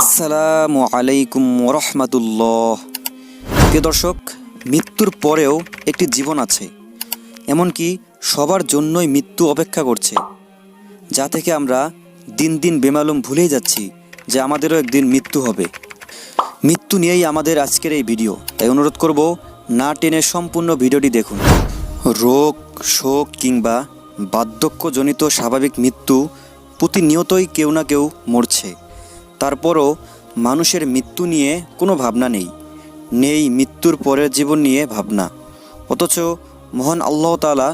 আসসালামু আলাইকুম রহমাতুল্লাহ প্রিয় দর্শক, মৃত্যুর পরেও একটি জীবন আছে, এমনকি সবার জন্যই মৃত্যু অপেক্ষা করছে, যা থেকে আমরা দিন দিন বেমালুম ভুলেই যাচ্ছি যে আমাদেরও একদিন মৃত্যু হবে। মৃত্যু নিয়েই আমাদের আজকের এই ভিডিও, তাই অনুরোধ করব না টেনে সম্পূর্ণ ভিডিওটি দেখুন। রোগ, শোক কিংবা বার্ধক্যজনিত স্বাভাবিক মৃত্যু প্রতিনিয়তই কেউ না কেউ মরছে। তারপরও মানুষের মৃত্যু নিয়ে কোনো ভাবনা নেই। নেই মৃত্যুর পরের জীবন নিয়ে ভাবনা। অথচ মহান আল্লাহ তালা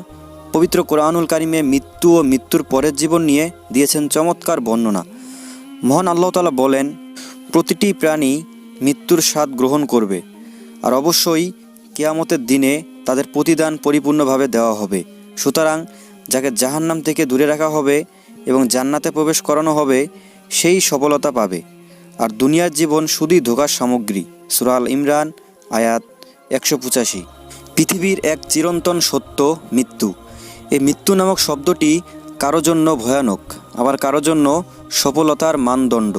পবিত্র কোরআনুল কারিমে মৃত্যু ও মৃত্যুর পরের জীবন নিয়ে দিয়েছেন চমৎকার বর্ণনা। মহান আল্লাহ তালা বলেন, প্রতিটি প্রাণী মৃত্যুর স্বাদ গ্রহণ করবে। আর অবশ্যই কেয়ামতের দিনে তাদের প্রতিদান পরিপূর্ণভাবে দেওয়া হবে। সুতরাং যাকে জাহান্নাম থেকে দূরে রাখা হবে এবং জান্নাতে প্রবেশ করানো হবে সেই সফলতা পাবে। আর দুনিয়ার জীবন শুধুই ধোকার সামগ্রী। সুরাল ইমরান, আয়াত একশো পঁচাশি। পৃথিবীর এক চিরন্তন সত্য, মৃত্যু। এই মৃত্যু নামক শব্দটি কারও জন্য ভয়ানক, আবার কারও জন্য সফলতার মানদণ্ড।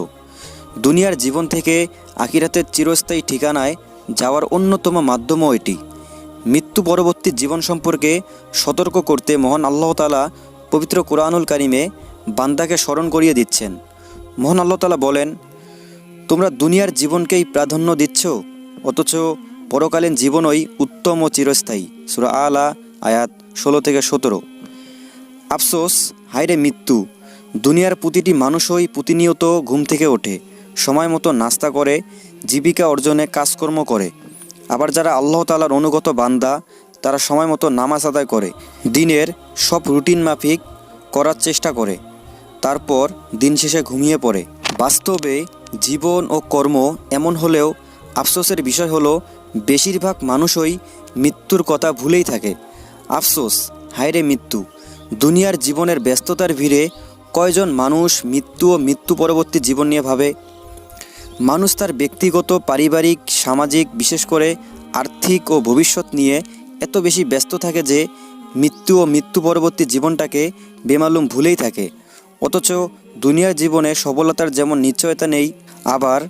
দুনিয়ার জীবন থেকে আখিরাতের চিরস্থায়ী ঠিকানায় যাওয়ার অন্যতম মাধ্যমও এটি। মৃত্যু পরবর্তী জীবন সম্পর্কে সতর্ক করতে মহান আল্লাহ তালা পবিত্র কোরআনুল কারিমে বান্দাকে স্মরণ করিয়ে দিচ্ছেন। মহান আল্লাহ তালা বলেন, তোমরা দুনিয়ার জীবনকেই প্রাধান্য দিচ্ছ, অথচ পরকালীন জীবনই উত্তম ও চিরস্থায়ী। সুরা আলা আয়াত ষোলো থেকে সতেরো। আফসোস, হায়রে মৃত্যু, দুনিয়ার প্রতিটি মানুষই প্রতিনিয়ত ঘুম থেকে ওঠে, সময় মতো নাস্তা করে, জীবিকা অর্জনে কাজকর্ম করে। আবার যারা আল্লাহ তালার অনুগত বান্দা, তারা সময় মতো নামাজ আদায় করে, দিনের সব রুটিন মাফিক করার চেষ্টা করে। তারপর দিন শেষে ঘুমিয়ে পড়ে। বাস্তবে জীবন ও কর্ম এমন হলেও আফসোসের বিষয় হলো, বেশিরভাগ মানুষই মৃত্যুর কথা ভুলেই থাকে। আফসোস হায়রে মৃত্যু, দুনিয়ার জীবনের ব্যস্ততার ভিড়ে কয়জন মানুষ মৃত্যু ও মৃত্যু পরবর্তী জীবন নিয়ে ভাবে? মানুষ তার ব্যক্তিগত, পারিবারিক, সামাজিক, বিশেষ করে আর্থিক ও ভবিষ্যৎ নিয়ে এত বেশি ব্যস্ত থাকে যে মৃত্যু ও মৃত্যু পরবর্তী জীবনটাকে বেমালুম ভুলেই থাকে। অথচ দুনিয়ার জীবনে সফলতার যেমন নিশ্চয়তা নেই, আবার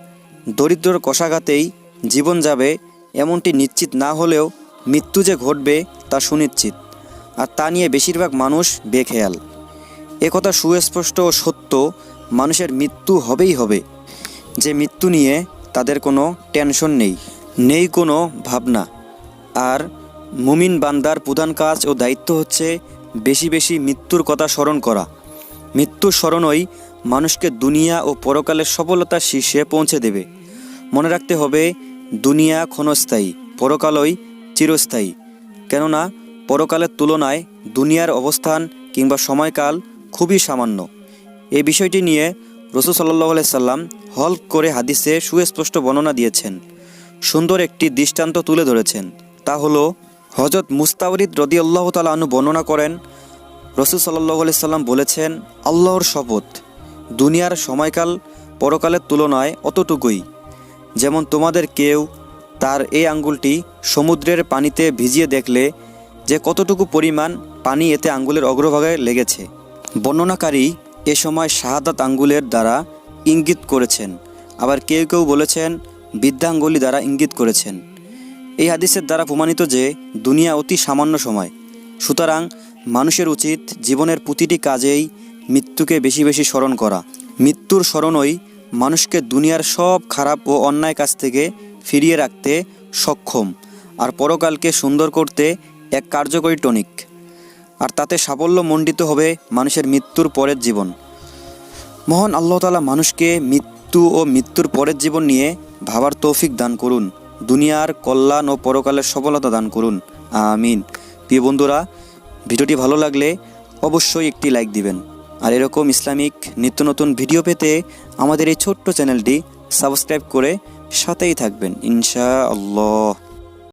দরিদ্রর কষাঘাতেই জীবন যাবে এমনটি নিশ্চিত না হলেও মৃত্যু যে ঘটবে তা সুনিশ্চিত। আর তা নিয়ে বেশিরভাগ মানুষ বেখেয়াল। একথা সুস্পষ্ট ও সত্য, মানুষের মৃত্যু হবেই হবে। যে মৃত্যু নিয়ে তাদের কোনো টেনশন নেই নেই কোনো ভাবনা। আর মুমিন বান্দার প্রধান কাজ ও দায়িত্ব হচ্ছে বেশি বেশি মৃত্যুর কথা স্মরণ করা। মৃত্যুর স্মরণই মানুষকে দুনিয়া ও পরকালের সফলতার শীর্ষে পৌঁছে দেবে। মনে রাখতে হবে, দুনিয়া ক্ষণস্থায়ী, পরকালই চিরস্থায়ী। কেননা, পরকালের তুলনায় দুনিয়ার অবস্থান কিংবা সময়কাল খুবই সামান্য। এই বিষয়টি নিয়ে রসুল সাল্লাহ সাল্লাম হল করে হাদিসে সুস্পষ্ট বর্ণনা দিয়েছেন। সুন্দর একটি দৃষ্টান্ত তুলে ধরেছেন। তা হলো হজরত মুস্তাউরিদ রদি আল্লাহ তালা আনু বর্ণনা করেন রসুল সাল্লাহ সাল্লাম বলেছেন, আল্লাহর শপথ দুনিয়ার সময়কাল পরকালের তুলনায় অতটুকুই। যেমন তোমাদের কেউ তার এই আঙ্গুলটি সমুদ্রের পানিতে ভিজিয়ে দেখলে যে কতটুকু পরিমাণ পানি এতে আঙ্গুলের অগ্রভাগে লেগেছে। বর্ণনাকারী এ সময় শাহাদাত আঙ্গুলের দ্বারা ইঙ্গিত করেছেন। আবার কেউ কেউ বলেছেন বৃদ্ধাঙ্গুলি দ্বারা ইঙ্গিত করেছেন। এই হাদিসের দ্বারা প্রমাণিত যে দুনিয়া অতি সামান্য সময়। সুতরাং মানুষের উচিত জীবনের প্রতিটি কাজেই মৃত্যুকে বেশি বেশি স্মরণ করা। মৃত্যুর স্মরণই মানুষকে দুনিয়ার সব খারাপ ও অন্যায় কাজ থেকে ফিরিয়ে রাখতে সক্ষম আর পরকালকে সুন্দর করতে এক কার্যকরী টনিক। আর তাতে সাফল্য মণ্ডিত হবে মানুষের মৃত্যুর পরের জীবন। মহান আল্লাহ তালা মানুষকে মৃত্যু ও মৃত্যুর পরের জীবন নিয়ে ভাবার তৌফিক দান করুন। দুনিয়ার কল্যাণ ও পরকালের সফলতা দান করুন। আমিন। প্রিয় বন্ধুরা ভিডিওটি ভালো লাগলে অবশ্যই একটি লাইক দিবেন। আর এরকম ইসলামিক নিত্য নতুন ভিডিও পেতে আমাদের এই ছোট্ট চ্যানেলটি সাবস্ক্রাইব করে সাথেই থাকবেন ইনশা আল্লাহ